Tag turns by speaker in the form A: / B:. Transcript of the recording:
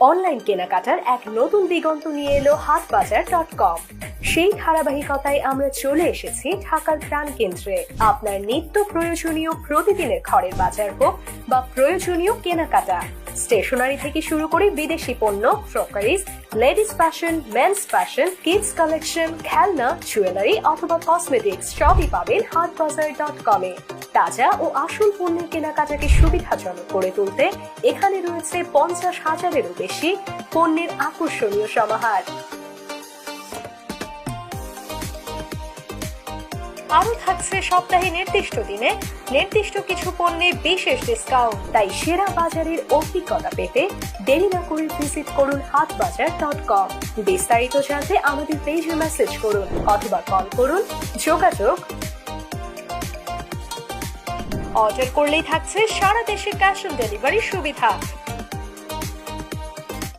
A: Online কেনাকাটার এক নতুন দিগন্ত নিয়ে এলো হাটবাজার ডট কম সেই ধারাবাহিকতায় আমরা চলে এসেছি ঢাকার প্রাণ কেন্দ্রে আপনার নিত্য প্রয়োজনীয় প্রতিদিনের ঘরের বাজার হোক বা প্রয়োজনীয় কেনাকাটা। স্টেশনারি থেকে শুরু করে বিদেশি পণ্য crockery ladies fashion, men's fashion, kids collection, খেলনা, জুয়েলারি অথবা কসমেটিক্স সবই পাবেন হাটবাজার ডট কমে তাজা ও আসল পণ্যের কেনাকাটাকে সুবিধাজনক করে তুলতে এখানে রয়েছে পঞ্চাশ হাজারেরও বেশি পণ্যের আকর্ষণীয় সমাহার। আরও থাকছে সপ্তাহে নির্দিষ্ট দিনে নির্দিষ্ট কিছু পণ্যে বিশেষ ডিসকাউন্ট তাই সেরা বাজারের অভিজ্ঞতা পেতে দেরি না করে ভিজিট করুন হাটবাজার ডট কম বিস্তারিত জানতে আমাদের পেজে মেসেজ করুন অথবা কল করুন, যোগাযোগ অর্ডার করলেই থাকছে সারা দেশে ক্যাশ অন ডেলিভারি সুবিধা।